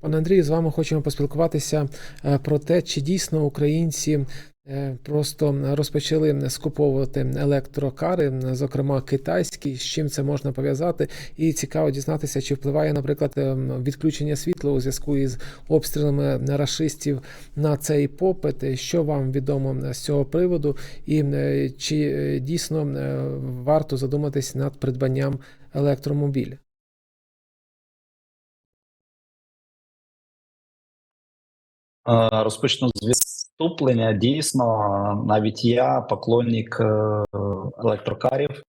Пане Андрію, з вами хочемо поспілкуватися е, про те, чи дійсно українці е, просто розпочали скуповувати електрокари, зокрема китайські, з чим це можна пов'язати, і цікаво дізнатися, чи впливає, наприклад, е, відключення світла у зв'язку із обстрілами рашистів на цей попит. Що вам відомо з цього приводу, і е, чи е, дійсно е, варто задуматись над придбанням електромобіля? Розпочну з відступлення. Дійсно, навіть я поклонник е, електрокарів.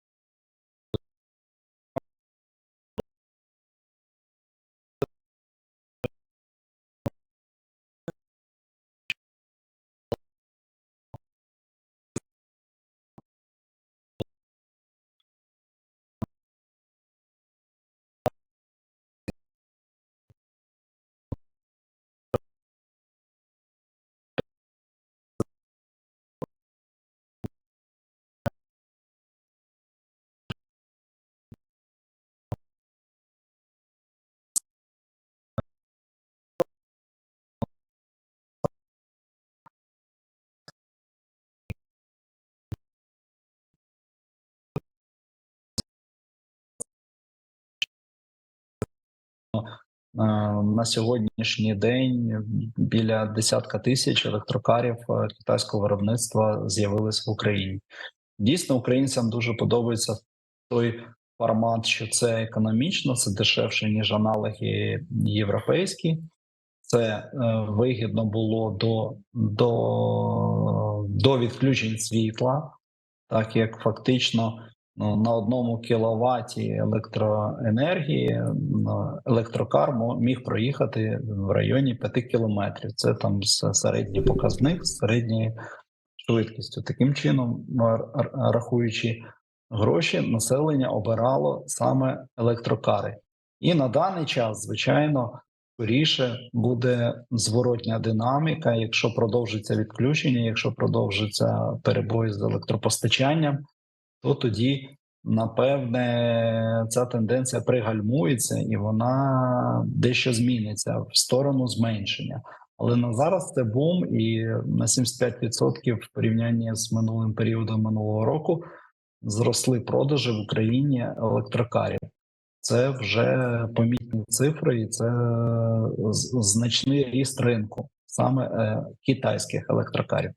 На сьогоднішній день біля десятка тисяч електрокарів е, китайського виробництва з'явились в Україні. Дійсно, українцям дуже подобається той формат, що це економічно, це дешевше ніж аналоги європейські. Це е, вигідно було до, до, до відключень світла, так як фактично на одному кіловаті електроенергії ну, електрокар міг проїхати в районі 5 кілометрів. Це там середній показник з середньою швидкістю. Таким чином, рахуючи гроші, населення обирало саме електрокари. І на даний час, звичайно, скоріше буде зворотня динаміка, якщо продовжиться відключення, якщо продовжиться перебої з електропостачанням, то тоді, напевне, ця тенденція пригальмується і вона дещо зміниться в сторону зменшення. Але на зараз це бум, і на 75% в порівнянні з минулим періодом минулого року зросли продажі в Україні електрокарів. Це вже помітні цифри, і це значний ріст ринку саме е, китайських електрокарів.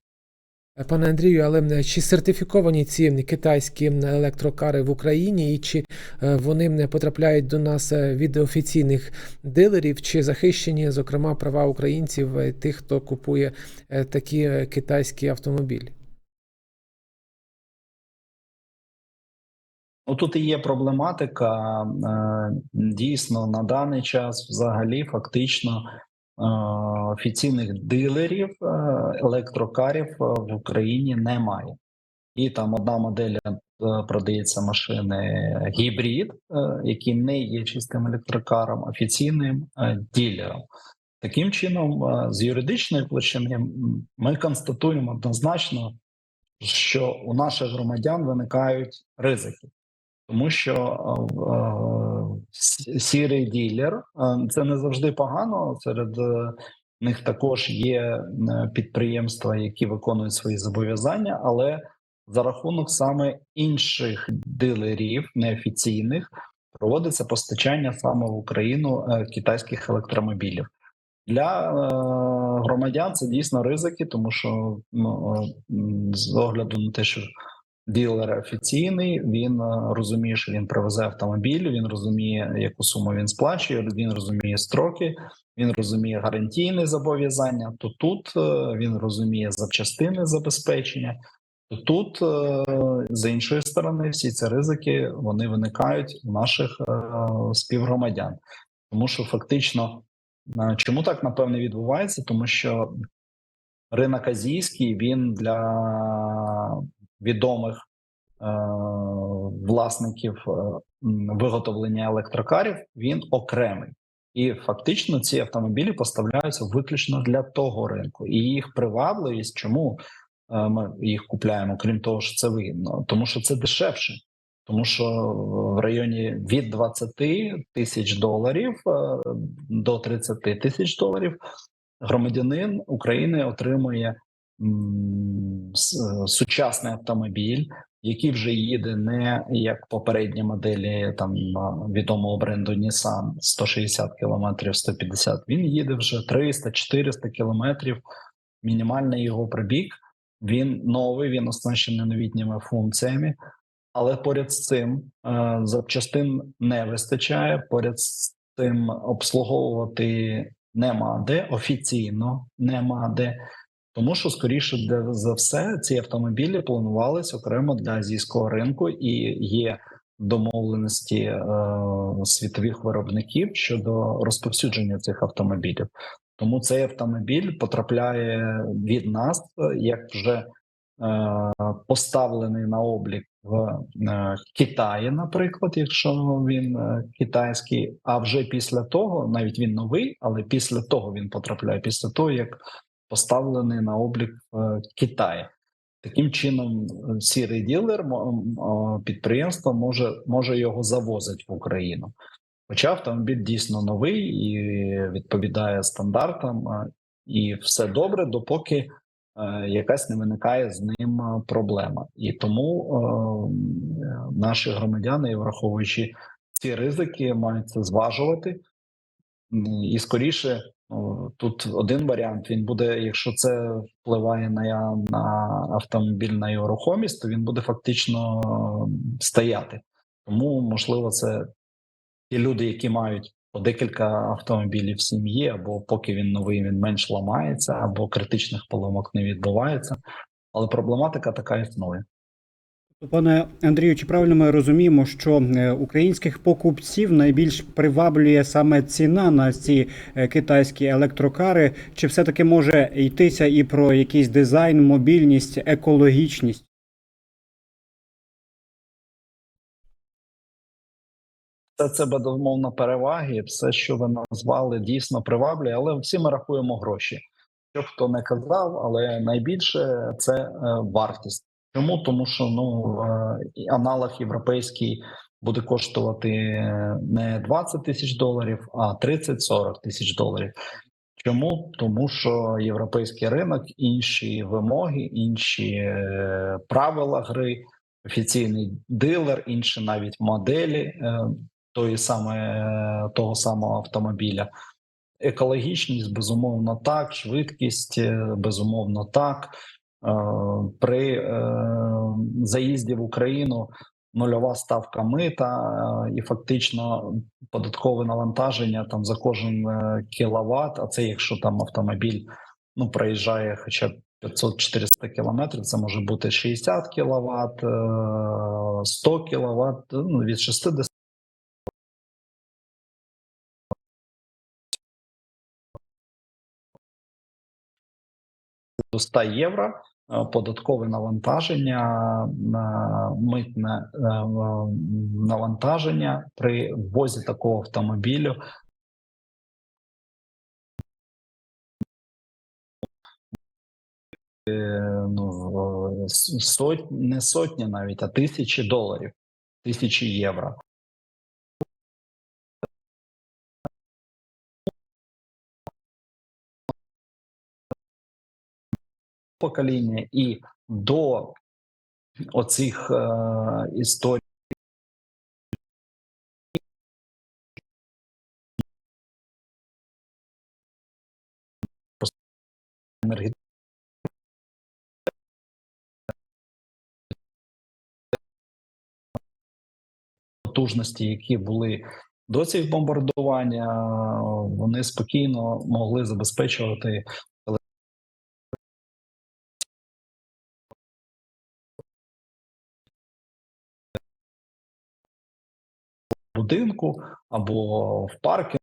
Пане Андрію, але чи сертифіковані ці китайські електрокари в Україні, і чи е, вони м, потрапляють до нас е, від офіційних дилерів, чи захищені, зокрема, права українців, е, тих, хто купує е, такі е, китайські автомобілі? Ну тут і є проблематика. Е, Дійсно, на даний час, взагалі, фактично е, офіційних дилерів е, електрокарів е, в Україні немає. І там одна модель е, продається машини гібрид, е, які не є чистим електрокаром, офіційним е, ділером. Таким чином, е, з юридичної площини ми констатуємо однозначно, що у наших громадян виникають ризики. Тому що е, е, сірий ділер е, це не завжди погано. Серед е, них також є е, підприємства, які виконують свої зобов'язання, але за рахунок саме інших дилерів неофіційних проводиться постачання саме в Україну китайських електромобілів. Для громадян це дійсно ризики, тому що ну, з огляду на те, що ділер офіційний, він е, розуміє, що він привезе автомобіль, він розуміє, яку суму він сплачує, він розуміє строки, він розуміє гарантійне зобов'язання. То тут е, він розуміє запчастини забезпечення. То тут, е, з іншої сторони, всі ці ризики вони виникають у наших співгромадян, тому що фактично, чому так напевне відбувається? Тому що ринок азійський він для відомих е, власників е, виготовлення електрокарів він окремий. І фактично ці автомобілі поставляються виключно для того ринку, і їх привабливість, чому е, ми їх купляємо, крім того, що це вигідно, тому що це дешевше. тому що в районі від 20 тисяч доларів до 30 тисяч доларів громадянин України отримує сучасний автомобіль, який вже їде не як попередні моделі там відомого бренду Nissan 160 км, 150. Він їде вже 300-400 км. Мінімальний його пробіг. Він новий, він оснащений новітніми функціями. Але поряд з цим е, запчастин не вистачає. Поряд з цим обслуговувати нема де офіційно нема де. Тому що, скоріше за все, ці автомобілі планувалися окремо для азійського ринку, і є домовленості е, світових виробників щодо розповсюдження цих автомобілів. Тому цей автомобіль потрапляє від нас е, як вже е, поставлений на облік в е, Китаї, наприклад, якщо він е, китайський. А вже після того, навіть він новий, але після того він потрапляє після того, як поставлений на облік в Китаї. Таким чином, е, сірий ділер підприємство може, може його завозити в Україну. Хоча автомобіль дійсно новий і відповідає стандартам, е, і все добре, допоки е, якась не виникає з ним е, проблема. І тому е, наші громадяни, враховуючи ці ризики, мають це зважувати. І скоріше, тут один варіант: він буде, якщо це впливає на, на автомобіль на його рухомість, то він буде фактично стояти. Тому, можливо, це ті люди, які мають по декілька автомобілів в сім'ї, або поки він новий, він менш ламається, або критичних поломок не відбувається. Але проблематика така існує. Пане Андрію, чи правильно ми розуміємо, що е, українських покупців найбільш приваблює саме ціна на ці е, китайські електрокари? Чи все-таки може йтися і про якийсь дизайн, мобільність, екологічність? Це це безумовно переваги. Все, що ви назвали, дійсно приваблює, але всі ми рахуємо гроші. Що хто не казав, але найбільше це е, вартість. Чому? Тому що ну е, аналог європейський буде коштувати е, не 20 тисяч доларів, а 30-40 тисяч доларів. Чому? Тому що європейський ринок, інші вимоги, інші е, правила гри, офіційний дилер, інші навіть моделі тої саме того самого автомобіля. Екологічність, безумовно, так, швидкість, безумовно, так. Е, При е, заїзді в Україну нульова ставка мита е, і фактично податкове навантаження там за кожен кіловат. А це якщо там автомобіль ну проїжджає хоча б 500-400 кілометрів, це може бути 60 кВт, 100 кВт, ну, від 60 до 100 євро податкове навантаження, е, митне е, навантаження при ввозі такого автомобілю. Е, Ну, в- с- сот, не сотні навіть, а тисячі доларів, тисячі євро. Покоління і до оцих е, історій. енерге- потужності, які були до цих бомбардування, вони спокійно могли забезпечувати будинку або в парку.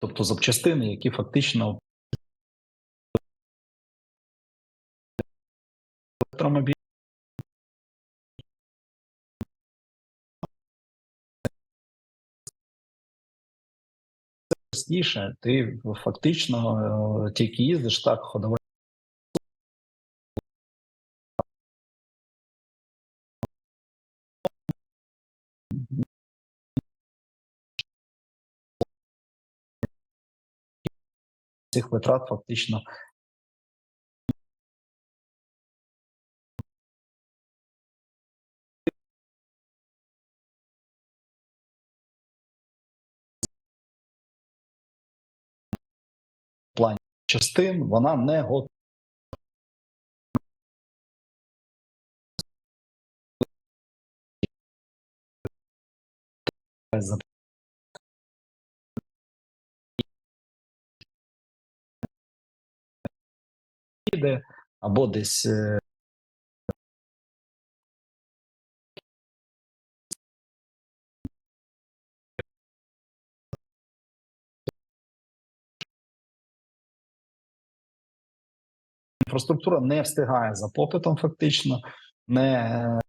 Тобто запчастини, які фактично електромобіль. Простіше, ти фактично е, тільки їздиш так, ходове. Цих витрат фактично частин вона не готова. Або десь інфраструктура не встигає за попитом, фактично, не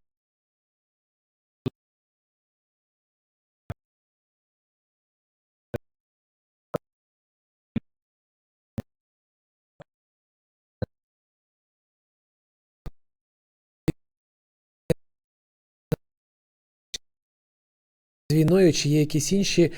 війною, чи є якісь інші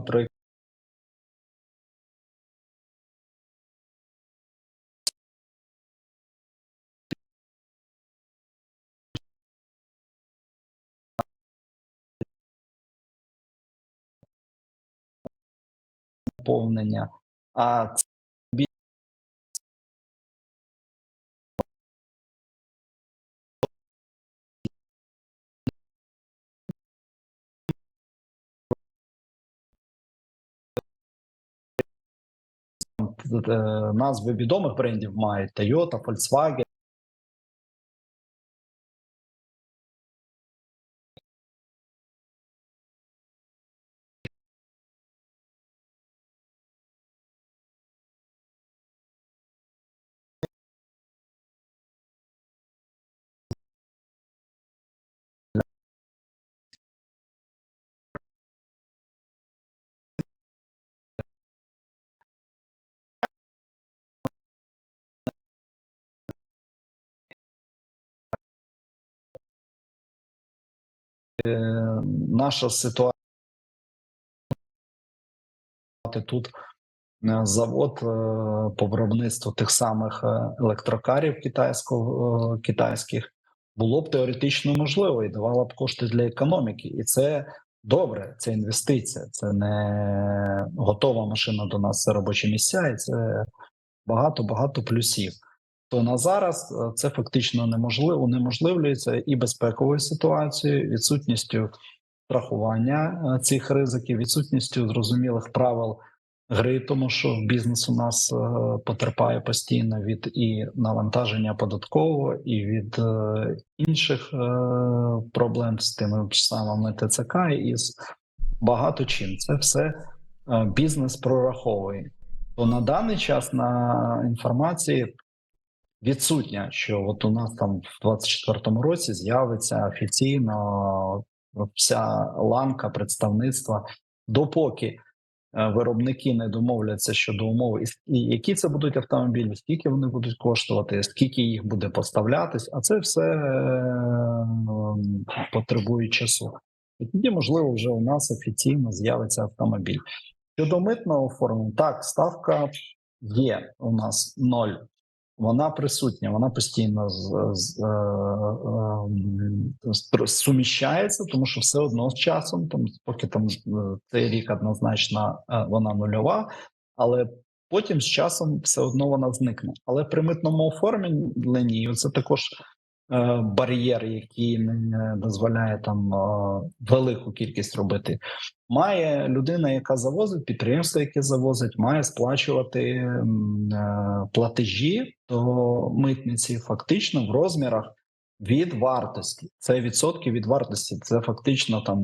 про наповнення. А назви відомих брендів мають Toyota, Volkswagen. Наша ситуація тут е, завод е, по виробництву тих самих е, електрокарів китайського е, китайських було б теоретично можливо і давало б кошти для економіки, і це добре. Це інвестиція, це не готова машина до нас. Це робочі місця, і це багато багато плюсів. То на зараз е, це фактично неможливо, унеможливлюється і безпековою ситуацією, відсутністю страхування е, цих ризиків, відсутністю зрозумілих правил гри, тому що бізнес у нас е, потерпає постійно від і навантаження податкового, і від інших проблем з тими ж самими ТЦК і з багато чим. Це все бізнес прораховує. То на даний час на інформації відсутня, що от у нас там в 24-му році з'явиться офіційно вся ланка представництва, допоки е, виробники не домовляться щодо умови, і які це будуть автомобілі, скільки вони будуть коштувати, скільки їх буде поставлятись, а це все е, потребує часу. І тоді, можливо, вже у нас офіційно з'явиться автомобіль. Щодо митного оформлення, так, ставка є у нас. Вона присутня, вона постійно з, з, е, е, з- суміщається, тому що все одно з часом, там поки там е, цей рік однозначно вона нульова, але Потім з часом все одно вона зникне. Але при митному оформленні це також бар'єр, який не дозволяє там велику кількість робити. Має людина, яка завозить, підприємство, яке завозить, має сплачувати е, платежі до митниці фактично в розмірах від вартості. Це відсотки від вартості. Це фактично там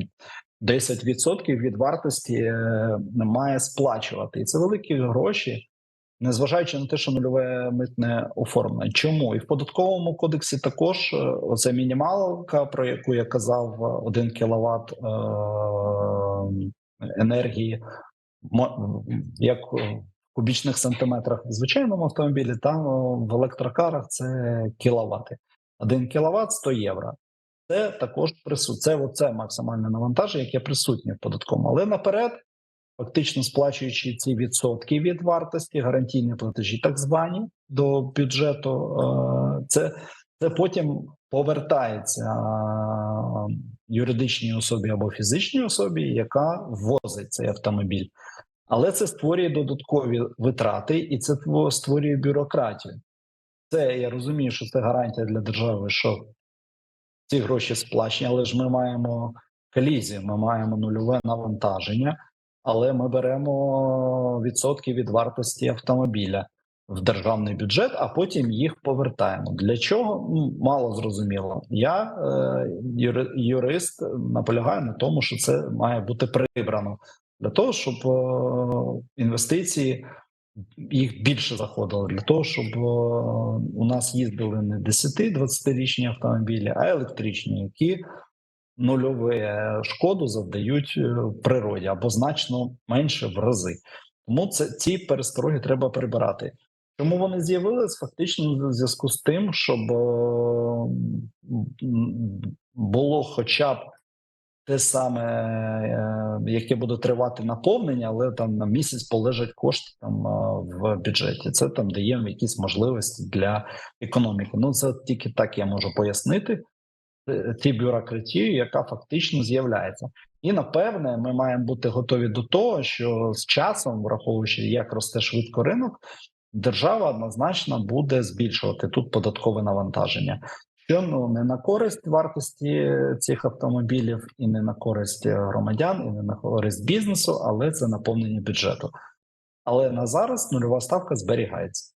10% від вартості е, має сплачувати. І це великі гроші, незважаючи на те, що нульове митне оформлення. Чому? І в податковому кодексі також е, оце мінімалка, про яку я казав, 1 кВт е, енергії, як кубічних сантиметрах в звичайному автомобілі, там в електрокарах це кіловати. 1 кВт 100 євро. Це також присутнє. Це оце максимальне навантаження, яке присутнє в податковому. Але наперед, фактично сплачуючи ці відсотки від вартості, гарантійні платежі, так звані до бюджету, е, це, це потім повертається е, юридичній особі або фізичній особі, яка ввозить цей автомобіль. Але це створює додаткові витрати, і це створює бюрократію. Це я розумію, що це гарантія для держави, що ці гроші сплачені, але ж ми маємо колізію, ми маємо нульове навантаження, але ми беремо відсотки від вартості автомобіля в державний бюджет, а потім їх повертаємо. Для чого? Ну, Мало зрозуміло. Я е, юрист наполягаю на тому, що це має бути прибрано для того, щоб е, інвестиції їх більше заходило для того, щоб е, у нас їздили не 10-20-річні автомобілі, а електричні, які нульову е, шкоду завдають е, природі або значно менше в рази. Тому це ці перестороги треба прибирати. Чому вони з'явились? Фактично в зв'язку з тим, щоб е, було хоча б те саме, е, яке буде тривати наповнення, але там на місяць полежать кошти там в бюджеті. Це там дає якісь можливості для економіки. Ну це тільки так я можу пояснити е, ті бюрократію, яка фактично з'являється. І напевне, ми маємо бути готові до того, що з часом, враховуючи, як росте швидко ринок, держава однозначно буде збільшувати тут податкове навантаження. Що ну не на користь вартості цих автомобілів, і не на користь е, громадян, і не на користь бізнесу, але це наповнення бюджету. Але на зараз нульова ставка зберігається.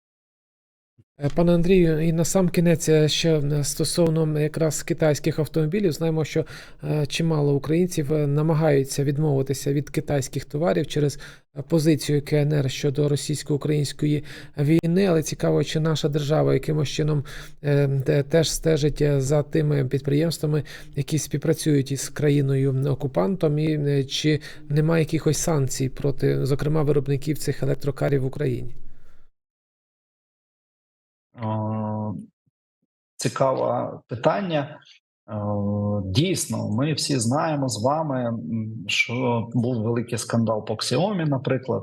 Е, Пане Андрію, і на сам кінець е, ще е, стосовно якраз китайських автомобілів, знаємо, що чимало українців намагаються відмовитися від китайських товарів через позицію КНР щодо російсько-української війни. Але цікаво, чи наша держава якимось чином теж стежить за тими підприємствами, які співпрацюють із країною окупантом, і чи немає якихось санкцій проти, зокрема, виробників цих електрокарів в Україні? Е, Цікаве питання. Е, Дійсно, ми всі знаємо з вами, що був великий скандал по Xiaomi, наприклад,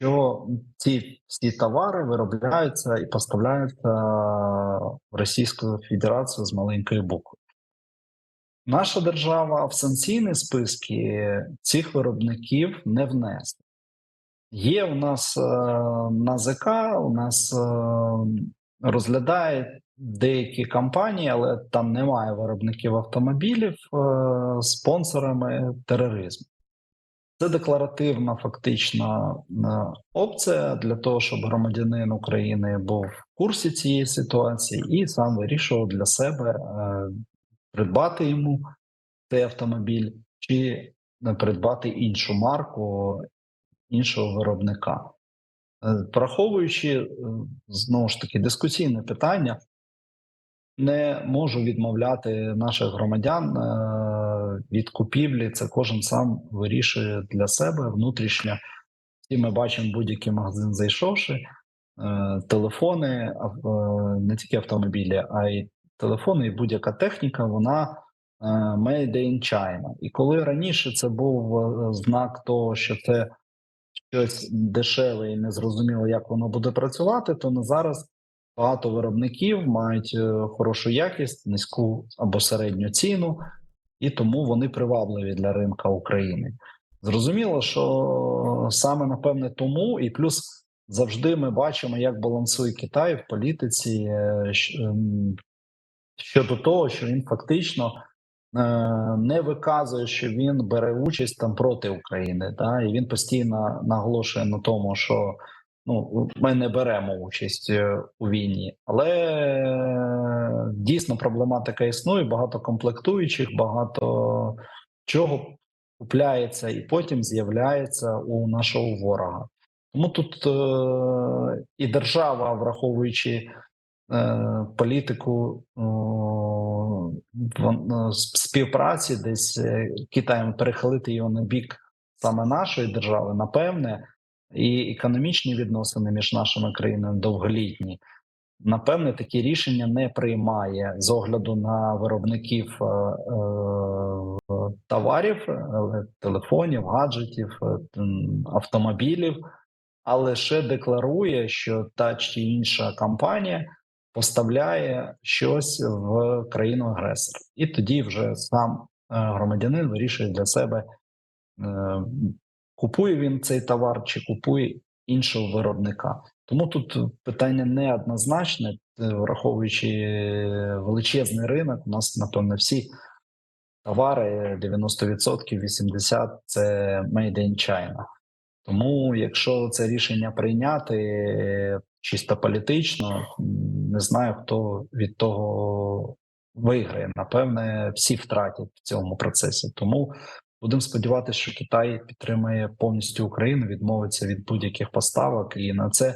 що ці всі товари виробляються і поставляються в Російську Федерацію з маленької букви. Наша держава в санкційні списки цих виробників не внесла. Є у нас е, НАЗК, у нас е, розглядає деякі компанії, але там немає виробників автомобілів е, спонсорами тероризму. Це декларативна фактична е, опція для того, щоб громадянин України був в курсі цієї ситуації і сам вирішував для себе е, придбати йому цей автомобіль чи придбати іншу марку іншого виробника. Враховуючи знову ж таки дискусійне питання, не можу відмовляти наших громадян е, від купівлі. Це кожен сам вирішує для себе внутрішньо. І ми бачимо будь-який магазин, зайшовши, е, телефони, е, не тільки автомобілі, а й телефони, і будь-яка техніка, вона made in China. І коли раніше це був знак того, що це щось дешеве і незрозуміло, як воно буде працювати, то на зараз багато виробників мають е, хорошу якість, низьку або середню ціну, і тому вони привабливі для ринка України. Зрозуміло, що саме напевне тому, і плюс завжди ми бачимо, як балансує Китай в політиці е, ем, щодо того, що він фактично е, не виказує, що він бере участь там проти України. Да? І він постійно наголошує на тому, що ну ми не беремо участь е, у війні, але е, дійсно проблематика існує. Багато комплектуючих, багато чого купляється і потім з'являється у нашого ворога. Тому тут е, і держава, враховуючи е, політику е, співпраці, десь е, Китаєм перехилити його на бік саме нашої держави, напевне, і економічні відносини між нашими країнами довголітні. Напевне, такі рішення не приймає з огляду на виробників е, е, товарів, е, телефонів, гаджетів, автомобілів, а лише декларує, що та чи інша компанія поставляє щось в країну агресора, і тоді вже сам громадянин вирішує для себе, купує він цей товар чи купує іншого виробника. Тому тут питання неоднозначне, е, враховуючи е, величезний ринок, у нас напевно всі товари 90%, 80% – це made in China. Тому, якщо це рішення прийняти е, чисто політично, не знаю, хто від того виграє. Напевне, всі втратять в цьому процесі. Тому будемо сподіватися, що Китай підтримає повністю Україну, відмовиться від будь-яких поставок, і на це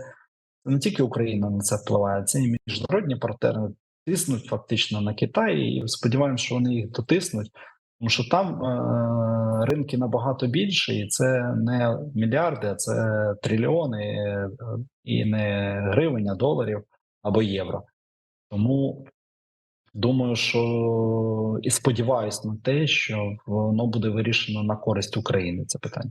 не тільки Україна на це впливає, це і міжнародні партнери тиснуть фактично на Китай. І сподіваємося, що вони їх дотиснуть. Тому що там е, ринки набагато більше, і це не мільярди, а це трильйони, е, і не гривень, а доларів або євро. Тому думаю, що і сподіваюся на те, що воно буде вирішено на користь України. Це питання.